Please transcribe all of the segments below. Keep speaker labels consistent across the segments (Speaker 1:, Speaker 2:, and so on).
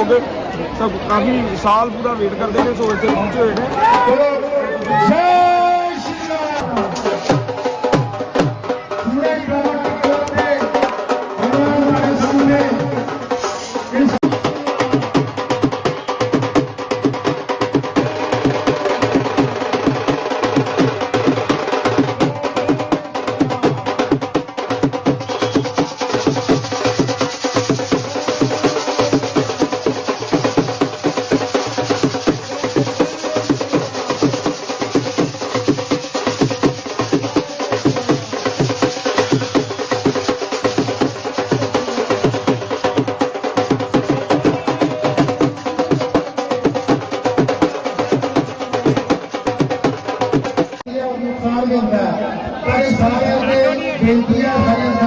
Speaker 1: ਲੋਕ ਸਭ ਕਾਫੀ ਸਾਲ ਪੂਰਾ ਵੇਟ ਕਰਦੇ ਨੇ, ਸੋ ਇੱਥੇ ਪਹੁੰਚੇ ਹੋਏ ਨੇ।
Speaker 2: ਜੈ ਸ਼੍ਰੀ ਰਾਮ। ਹੈ ਪਰ ਇਹ ਸਾਰਿਆਂ ਦੇ ਬੇਨਤੀਆਂ ਸਾਰੀਆਂ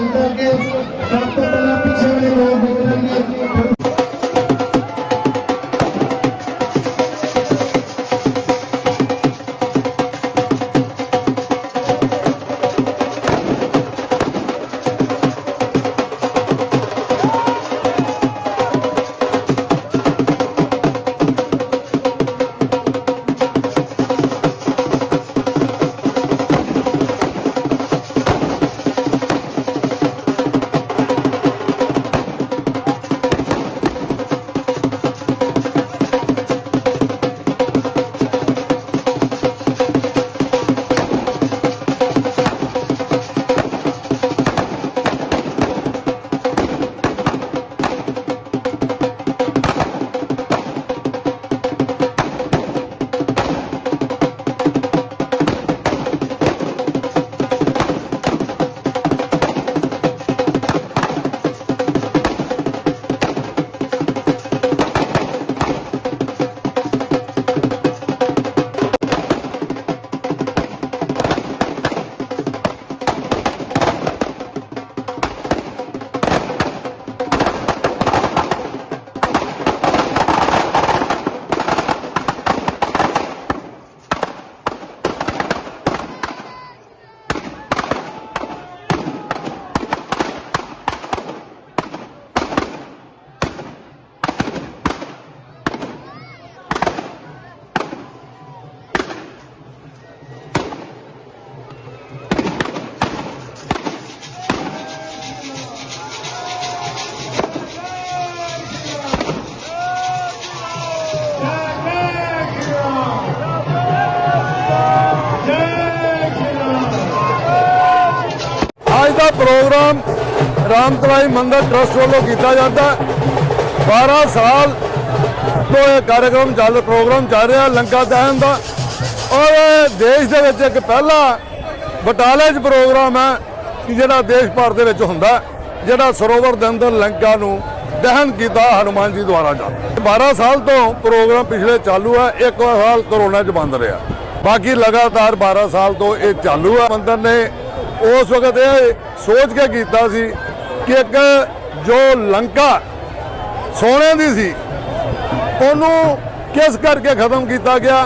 Speaker 3: ਰਾਮ ਰਾਮਤਲਾਈ ਮੰਗਲ ਟਰਸਟ ਵੱਲੋਂ ਕੀਤਾ ਜਾਂਦਾ ਹੈ। 12 ਸਾਲ ਤੋਂ ਇਹ ਕਾਰਜਕ੍ਰਮ ਚੱਲ, ਪ੍ਰੋਗਰਾਮ ਚੱਲ ਰਿਹਾ ਲੰਕਾ ਦਹਨ ਦਾ। ਔਰ ਇਹ ਦੇਸ਼ ਦੇ ਵਿੱਚ ਇੱਕ ਪਹਿਲਾ ਬਟਾਲੇ 'ਚ ਪ੍ਰੋਗਰਾਮ ਹੈ ਕਿ ਜਿਹੜਾ ਦੇਸ਼ ਭਰ ਦੇ ਵਿੱਚ ਹੁੰਦਾ ਜਿਹੜਾ ਸਰੋਵਰ ਦੇ ਅੰਦਰ ਲੰਕਾ ਨੂੰ ਦਹਨ ਕੀਤਾ ਹਨੂਮਾਨ ਜੀ ਦੁਆਰਾ ਜਾ 12 ਸਾਲ ਤੋਂ ਪ੍ਰੋਗਰਾਮ ਪਿਛਲੇ ਚਾਲੂ ਹੈ, ਇੱਕ ਸਾਲ ਕਰੋਨਾ 'ਚ ਬੰਦ ਰਿਹਾ। ਬਾਕੀ ਲਗਾਤਾਰ 12 ਸਾਲ ਤੋਂ ਇਹ ਚਾਲੂ ਹੈ। ਮੰਦਰ ਨੇ ਉਸ ਵਕਤ ਇਹ ਸੋਚ ਕੇ ਕੀਤਾ ਸੀ ਕਿ ਇੱਕ ਜੋ ਲੰਕਾ ਸੋਨੇ ਦੀ ਸੀ, ਉਹਨੂੰ ਕਿਸ ਕਰਕੇ ਖਤਮ ਕੀਤਾ ਗਿਆ,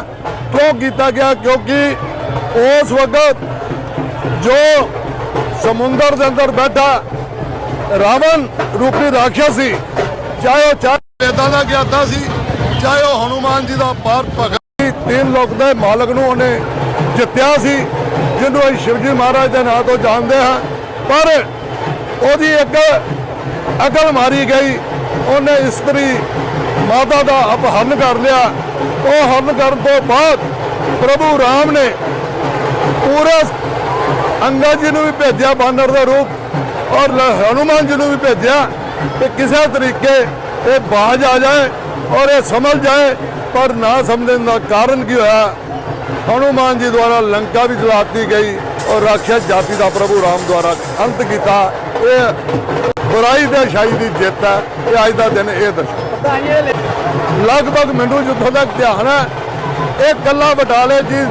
Speaker 3: ਕਿਉਂ ਕੀਤਾ ਗਿਆ? ਕਿਉਂਕਿ ਉਸ ਵਕਤ ਜੋ ਸਮੁੰਦਰ ਦੇ ਅੰਦਰ ਬੈਠਾ ਰਾਵਣ ਰੂਪੀ ਰਾਖਿਆ ਸੀ, ਚਾਹੇ ਉਹ ਚਾਹੇ ਵੇਦਾਂ ਦਾ ਗਿਆਤਾ ਸੀ, ਚਾਹੇ ਉਹ ਹਨੂਮਾਨ ਜੀ ਦਾ ਪਾਰ ਭਗਤ ਸੀ, ਤਿੰਨ ਲੋਕ ਦੇ ਮਾਲਕ ਨੂੰ ਉਹਨੇ ਜਿੱਤਿਆ ਸੀ, ਜਿਹਨੂੰ ਅਸੀਂ ਸ਼ਿਵਜੀ ਮਹਾਰਾਜ ਦੇ ਨਾਂ ਤੋਂ ਜਾਣਦੇ ਹਾਂ। ਪਰ ਉਹਦੀ ਇੱਕ ਅਕਲ ਮਾਰੀ ਗਈ। ਉਹਨੇ ਇਸਤਰੀ ਮਾਤਾ ਦਾ ਅਪਹਰਨ ਕਰ ਲਿਆ। ਉਹ ਹਰਨ ਕਰਨ ਤੋਂ ਬਾਅਦ ਪ੍ਰਭੂ ਰਾਮ ਨੇ ਪੂਰੇ ਅੰਗਦ ਜੀ ਨੂੰ ਵੀ ਭੇਜਿਆ, ਬਾਨਰ ਦਾ ਰੂਪ, ਔਰ ਲ- ਹਨੂਮਾਨ ਜੀ ਨੂੰ ਵੀ ਭੇਜਿਆ ਕਿ ਕਿਸੇ ਤਰੀਕੇ ਇਹ ਬਾਜ ਆ ਜਾਏ ਔਰ ਇਹ ਸਮਝ ਜਾਏ, ਪਰ ਨਾ ਸਮਝਣ ਦਾ ਕਾਰਨ ਕੀ ਹੋਇਆ? ਹਨੂਮਾਨ ਜੀ ਦੁਆਰਾ ਲੰਕਾ ਵੀ ਜਲਾਤੀ ਗਈ ਔਰ ਰਾਖਸ਼ ਜਾਤੀ ਦਾ ਪ੍ਰਭੂ ਰਾਮ ਦੁਆਰਾ ਅੰਤ ਕੀਤਾ। ਇਹ ਬੁਰਾਈ ਤੇ ਅੱਛਾਈ ਦੀ ਜਿੱਤ ਹੈ, ਇਹ ਅੱਜ ਦਾ ਦਿਨ ਇਹ ਦਰਸ਼ਾ ਲਗਭਗ ਮੈਨੂੰ ਜਿੱਥੋਂ ਤੱਕ ਧਿਆਨ ਹੈ, ਇਹ ਕੱਲਾ ਬਟਾਲੇ ਜੀ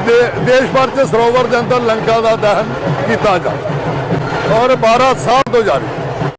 Speaker 3: ਦੇਸ਼ ਭਰ ਚ ਸਰੋਵਰ ਦੇ ਅੰਦਰ ਲੰਕਾ ਦਾ ਦਹਨ ਕੀਤਾ ਜਾ ਔਰ 12 ਸਾਲ ਤੋਂ ਜਾਰੀ।